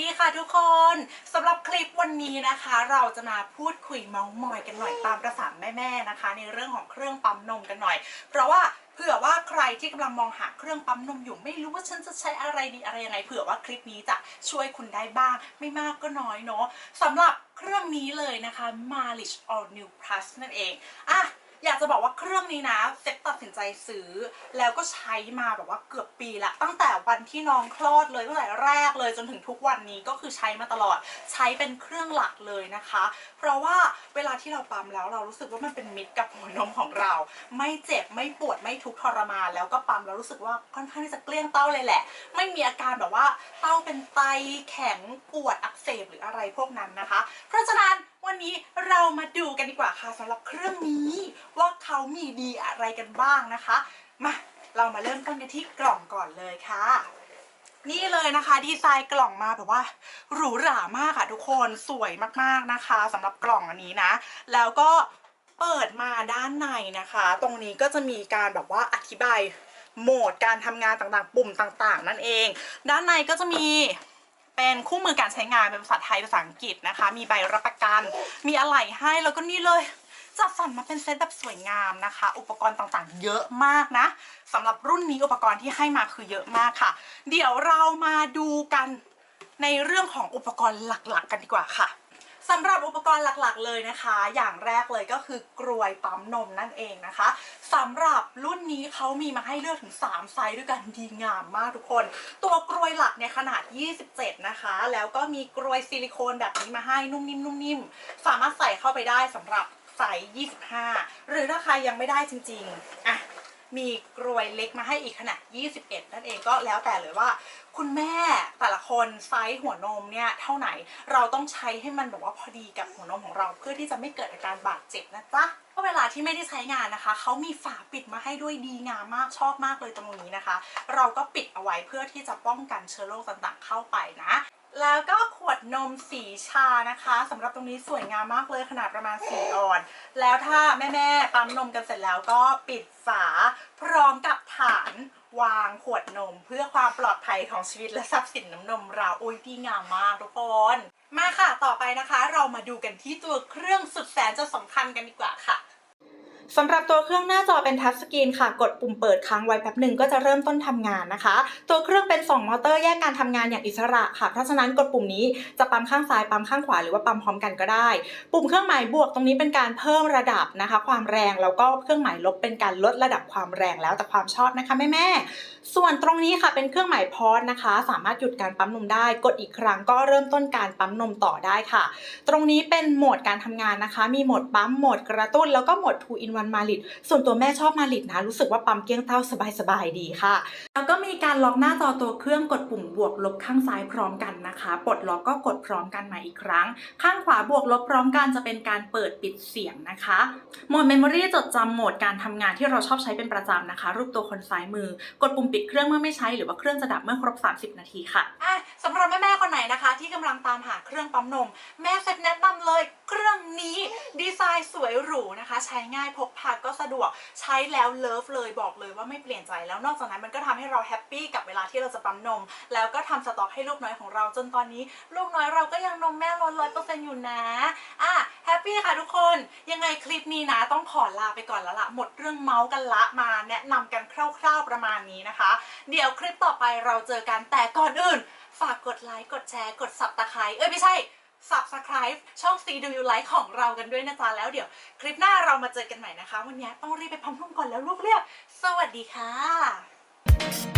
ดีค่ะทุกคนสำหรับคลิปวันนี้นะคะ เราจะมาพูดคุยเมาส์มอยกันหน่อยตามประสานแม่ๆนะคะ ในเรื่องของเครื่องปั๊มนมกันหน่อย เพราะว่าเผื่อว่าใครที่กำลังมองหาเครื่องปั๊มนมอยู่ไม่รู้ว่าฉันจะใช้อะไรดีอะไรยังไงเผื่อว่าคลิปนี้จะช่วยคุณได้บ้าง ไม่มากก็น้อยเนาะสำหรับเครื่องนี้เลยนะคะ Marlich All New Plus นั่นเองอะ อยากจะบอกว่าเครื่องนี้นะเซ็ตตัดสินใจซื้อ แล้วก็ใช้มาแบบว่าเกือบปีละตั้งแต่วันที่น้องคลอดเลยตั้งแต่แรกเลยจนถึงทุกวันนี้ก็คือใช้มาตลอดใช้เป็นเครื่องหลักเลยนะคะ เพราะว่าเวลาที่เราปั๊มแล้วเรารู้สึกว่ามันเป็นมิตรกับหัวนมของเรา ไม่เจ็บไม่ปวดไม่ทุกข์ทรมานแล้วก็ปั๊มแล้วรู้สึกว่าค่อนข้างที่จะเกลี้ยงเต้าเลยแหละ ไม่มีอาการแบบว่าเต้าเป็นไตแข็งปวดอักเสบหรืออะไรพวกนั้นนะคะ เพราะฉะนั้น มาดูกันดีกว่าค่ะสำหรับเครื่องนี้ว่าเขามีดีอะไรกันบ้างนะคะ มาเรามาเริ่มต้นกันที่กล่องก่อนเลยค่ะ นี่เลยนะคะ ดีไซน์กล่องมาแบบว่าหรูหรามากค่ะทุกคนสวยมากๆนะคะสำหรับกล่องอันนี้นะ แล้วก็เปิดมาด้านในนะคะ ตรงนี้ก็จะมีการแบบว่าอธิบายโหมดการทำงานต่างๆ ปุ่มต่างๆ นั่นเอง ด้านในก็จะมี เป็นคู่มือการใช้งานเป็นภาษาไทยภาษาอังกฤษนะคะ มีใบรับประกัน มีอะไหล่ให้แล้วก็นี่เลยจัดสรรมาเป็นเซตแบบสวยงามนะคะ อุปกรณ์ต่างๆ เยอะมากนะสำหรับรุ่นนี้อุปกรณ์ที่ให้มาคือเยอะมากค่ะ เดี๋ยวเรามาดูกันในเรื่องของอุปกรณ์หลักๆ กันดีกว่าค่ะ สำหรับอุปกรณ์หลักๆเลยนะคะ อย่างแรกเลยก็คือกรวยปั๊มนมนั่นเองนะคะสำหรับรุ่นนี้เขามีมาให้เลือกถึง 3 ไซส์ด้วยกันดีงามมากทุกคน ตัวกรวยหลักเนี่ยขนาด 27 นะคะ แล้วก็มีกรวยซิลิโคนแบบนี้มาให้นุ่มนิ่มนุ่มนิ่มสามารถใส่เข้าไปได้สำหรับไซส์25 หรือถ้าใครยังไม่ได้จริงๆอะ มีกรวยเล็กมาให้อีกขนาด 21 นั่นเองก็แล้วแต่เลยว่า คุณแม่แต่ละคนไซส์หัวนมเนี่ยเท่าไหนเราต้องใช้ให้มันแบบว่าพอดีกับหัวนมของเราเพื่อที่จะไม่เกิดอาการบาดเจ็บนะจ๊ะก็เวลาที่ไม่ได้ใช้งานนะคะ เขามีฝาปิดมาให้ด้วยดีงามมากชอบมากเลยตรงนี้นะคะ เราก็ปิดเอาไว้เพื่อที่จะป้องกันเชื้อโรคต่างๆเข้าไปนะ แล้วก็ขวดนมสีชานะคะสำหรับตรงนี้สวยงามมากเลยขนาดประมาณ4ออน แล้วถ้าแม่ๆปั๊มนมกันเสร็จแล้วก็ปิดฝาพร้อมกับฐานวางขวดนมเพื่อความปลอดภัยของชีวิตและทรัพย์สินน้ำนมเราอุ้ยดีงามมากทุกคนมาค่ะต่อไปนะคะ เรามาดูกันที่ตัวเครื่องสุดแสนจะสำคัญกันดีกว่าค่ะ สำหรับตัวเครื่องหน้าจอเป็นทัชสกรีนค่ะ กดปุ่มเปิดค้างไว้แป๊บหนึ่งก็จะเริ่มต้นทำงานนะคะ ตัวเครื่องเป็น 2 มอเตอร์แยกการทำงานอย่างอิสระค่ะ เพราะฉะนั้นกดปุ่มนี้จะปั๊มข้างซ้ายปั๊มข้างขวาหรือว่าปั๊มพร้อมกันก็ได้ ปุ่มเครื่องหมายบวกตรงนี้เป็นการเพิ่มระดับนะคะ ความแรงแล้วก็เครื่องหมายลบเป็นการลดระดับความแรงแล้วแต่ความชอบนะคะแม่แม่ส่วนตรงนี้ค่ะเป็นเครื่องหมายพอสนะคะ สามารถหยุดการปั๊มนมได้ กดอีกครั้งก็เริ่มต้นการปั๊มนมต่อได้ค่ะ ตรงนี้เป็นโหมดการทำงานนะคะ มีโหมดปั๊มโหมดกระตุ้นแล้วก็โหมด 2 in 1มาลิดส่วนตัวแม่ชอบมาลิดนะรู้สึกว่าปั๊มเกี้ยงเต้าสบายๆดีค่ะ แล้วก็มีการล็อกหน้าจอตัวเครื่องกดปุ่มบวกลบข้างซ้ายพร้อมกันนะคะปลดล็อกก็กดพร้อมกันมาอีกครั้ง ข้างขวาบวกลบพร้อมกันจะเป็นการเปิดปิดเสียงนะคะโหมด Memory จดจำโหมดการทำงานที่เราชอบใช้เป็นประจำนะคะ รูปตัวคนซ้ายมือ กดปุ่มปิดเครื่องเมื่อไม่ใช้หรือว่าเครื่องจะดับเมื่อครบ 30 นาทีค่ะอะสำหรับแม่ๆ นะคะ ที่กำลังตามหาเครื่องปั๊มนม แม่เซ็ตแนะนำเลยเครื่องนี้ดีไซน์สวยหรูนะคะ ใช้ง่ายพกพาก็สะดวกใช้แล้วเลิฟเลยบอกเลยว่าไม่เปลี่ยนใจแล้วนอกจากนั้นมันก็ทำให้เราแฮปปี้กับเวลาที่เราจะปั๊มนม แล้วก็ทำสต็อกให้ลูกน้อยของเราจนตอนนี้ ลูกน้อยเราก็ยังนมแม่ล้นร้อยเปอร์เซ็นต์อยู่นะอะแฮปปี้ค่ะทุกคนยังไงคลิปนี้นะต้องขอลาไปก่อนแล้วละหมดเรื่องเมาส์กันละมาแนะนำกันคร่าวๆประมาณนี้นะคะ เดี๋ยวคลิปต่อไปเราเจอกันแต่ก่อนอื่น ฝากกดไลค์กดแชร์กดสับตะไคร้เอ้ยไม่ใช่ subscribe ช่อง C Do You Like ของเรากันด้วยนะจ๊ะแล้วเดี๋ยว คลิปหน้าเรามาเจอกันใหม่นะคะ วันนี้ต้องรีบไปพัมพุ่มก่อนแล้วลูกเรียก สวัสดีค่ะ